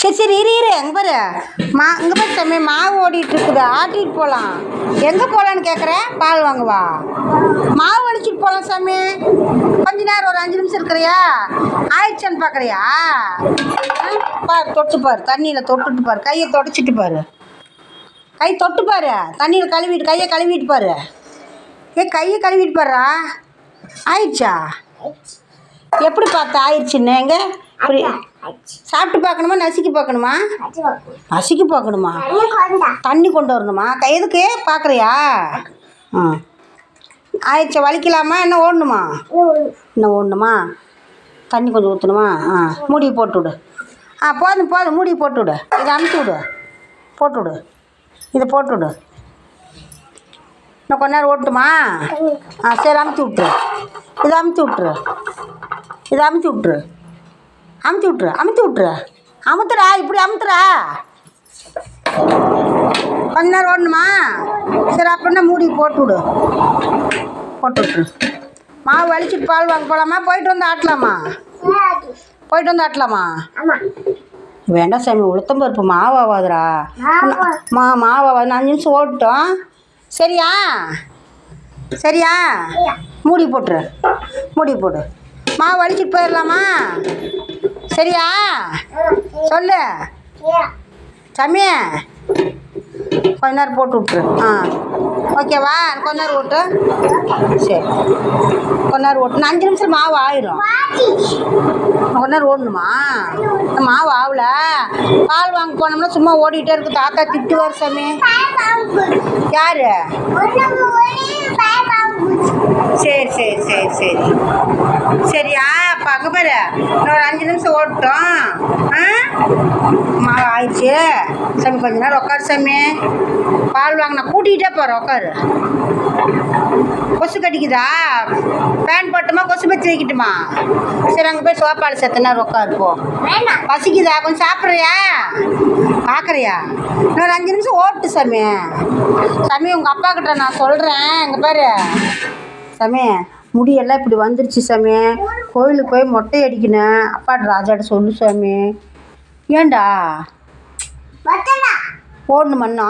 சரி சரி இரு இரு எங்கே பாரு. மா இங்கே பாரு சாமி மாவு ஓடிட்டு இருக்குது. ஆட்டிட்டு போகலாம் எங்கே போகலான்னு கேட்குறேன் பால் வாங்குவா மாவு அடிச்சுட்டு போகலாம் சாமி. கொஞ்ச நேரம் ஒரு அஞ்சு நிமிஷம் இருக்கிறியா? ஆயிடுச்சான்னு பார்க்குறியா பாரு தொட்டு பாரு. தண்ணியில் தொட்டுட்டு பாரு. கையை தொடச்சிட்டு பாரு. கை தொட்டு பாரு. தண்ணியில் கழுவிட்டு கையை கழுவிட்டு பாரு. ஏ கையை கழுவிட்டு பாருடா. ஆயிடுச்சா? எப்படி பார்த்து? ஆயிடுச்சுன்னு. எங்கே? இப்படி சாப்பிட்டு பார்க்கணுமா? நசுக்கி பார்க்கணுமா? நசுக்கி பார்க்கணுமா? தண்ணி கொண்டு வரணுமா? கை எதுக்கு? பார்க்குறியா? ஆ. ஆயிடுச்சு? வலிக்கலாமா? என்ன ஓடணுமா? இன்னும் ஓடணுமா? தண்ணி கொஞ்சம் ஊற்றணுமா ஆ. மூடி போட்டு விடு. ஆ போதும் போதும். மூடி போட்டு விடு. இதை அமுத்தி விடு. போட்டு விடு. இதை போட்டு விடு. இன்னும் கொஞ்ச நேரம் ஓட்டுமா ஆ சரி அமுத்தி விட்ரு இதை அமுச்சு விட்ரு இதை அமுத்தி விட்ரு அமுத்தி விட்ரு அமுத்தி விட்ரு அமுத்துடா இப்படி அமுத்துடா. கொஞ்ச நேரம் ஓடணுமா சரி அப்படின்னா மூடி போட்டு விடு. போட்டு விட்ரு மாவு வலிச்சுட்டு பால் வாங்க போகலாமா போயிட்டு வந்து ஆட்டலாமா? போயிட்டு வந்து ஆட்டலாமா? வேண்டாம் சாமி உளுத்தம் பருப்பு மாவு ஆகாதுடா மா மாவாவாது. அஞ்சு நிமிஷம் ஓட்டுட்டோம். சரியா? சரியா? மூடி போட்டுரு. மூடி போடு. மாவு வலிச்சுட்டு போயிடலாமா? சரியா? சொல்லு. சாமி கொஞ்ச நேரம் போட்டு விட்ரு ஆ. ஓகேவா கொஞ்ச நேரம் ஓட்டு. சரி. கொஞ்ச நேரம் ஓட்டு. அஞ்சு நிமிஷம் மாவு ஆயிரும். கொஞ்ச நேரம் ஓடணுமா? மாவு ஆகல பால் வாங்க போனோம்னா சும்மா ஓடிக்கிட்டே இருக்கு. தாத்தா திட்டுவார் சாமி. யாரு சரி சரி சரி சரி சரியா அப்போ அங்கே பாரு ஆ? மாவு ஆயிடுச்சு. சாமி கொஞ்ச நேரம் உட்காரு சாமி. பால் வாங்கினா கூட்டிகிட்டே போகிறேன் உட்காரு கொசு கடிக்குதா? ஃபேன் போட்டுமா கொசு பற்றி வைக்கட்டுமா சரி அங்கே போய் சோப்பாடு செத்த நேரம் உட்காரு போ. பசிக்குதா? கொஞ்சம் சாப்பிட்றியா? பார்க்குறியா இன்னொரு அஞ்சு நிமிஷம் ஓட்டு சாமி. சாமி உங்கள் அப்பா கிட்ட நான் சொல்கிறேன் இங்கே பாரு. சாமி முடியெல்லாம் இப்படி வந்துருச்சு சாமி. கோயிலுக்கு போய் மொட்டை அடிக்கணும் அப்பாட்ட ராஜாட்ட சொல்லு சாமி. ஏன்டா போடணுமண்ணா?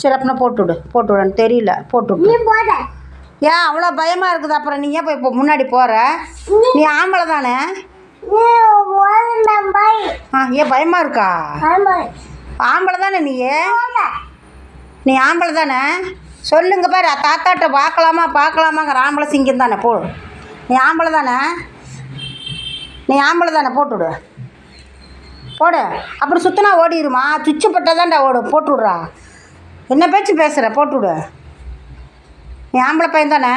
சரி அப்படின்னா போட்டு விடு போட்டு விடு எனக்கு தெரியல போட்டு விடு ஏன் அவ்வளோ பயமாக இருக்குது. அப்புறம் நீ ஏன் போய் இப்போ முன்னாடி போகிற நீ ஆம்பளை தானே? ஆ ஏன் பயமாக இருக்கா? ஆம்பளை தானே நீ நீ ஆம்பளை தானே? சொல்லுங்க பாரு தாத்தாட்ட பார்க்கலாமா பார்க்கலாமாங்கிற ஆம்பளை சிங்கம் தானே போ நீ ஆம்பளை தானே? நீ ஆம்பளை தானே போட்டு விடு போடு. அப்புறம் சுத்தினா ஓடிடுமா சுவிட்சு பட்டா தான்டா ஓடு போட்டு விட்றா என்ன பேச்சு பேசுகிற போட்டு விடு நீ ஆம்பளை பையன் தானே?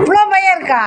இவ்வளோ பையன் இருக்கா?